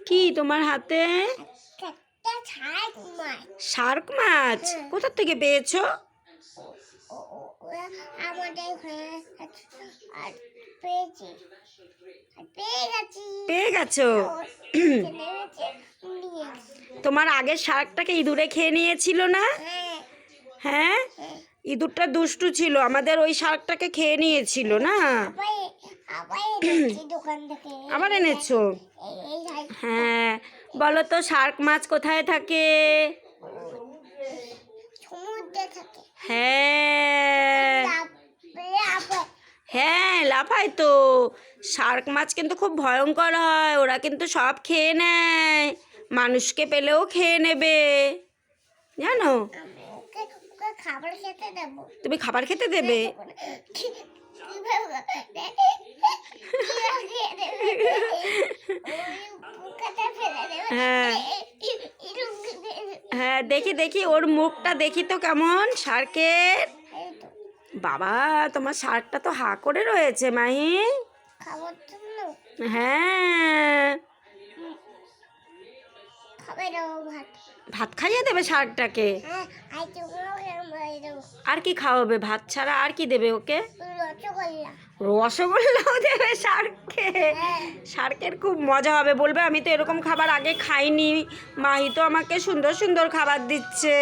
কি তোমার হাতে? শার্ক মাছ। হ্যাঁ। কোথা থেকে পেয়েছ? পেয়ে গেছে। তোমার আগের শার্কটাকে ইঁদুরে খেয়ে নিয়েছিল না? হ্যাঁ। হ্যাঁ? হ্যাঁ। ইঁদুরটা দুষ্টু ছিল। আমাদের ওই শার্কটাকে খেয়ে নিয়েছিল না? আবার এনেছি হ্যাঁ বলো তো শার্ক মাছ কোথায় থাকে হ্যাঁ হ্যাঁ লাফাই তো শার্ক মাছ কিন্তু খুব ভয়ঙ্কর হয় ওরা কিন্তু সব খেয়ে নেয় মানুষকে পেলেও খেয়ে নেবে জানো তুমি খাবার খেতে দেবে হ্যাঁ। হ্যাঁ দেখি দেখি ওর মুখটা দেখি তো কেমন শার্কের। বাবা তোমার শার্কটা তো হা করে রয়েছে মাহি। হ্যাঁ। ভাত। খাইয়ে দেবে শার্কটাকে হ্যাঁ আর কি খাওয়াবে? ভাত ছাড়া আর কি দেবে ওকে? রসগোল্লাও দেবে শার্ককে হ্যাঁ। শার্কের খুব মজা হবে। বলবে আমি তো এরকম খাবার আগে খাইনি। মাহি তো আমাকে সুন্দর সুন্দর খাবার দিচ্ছে।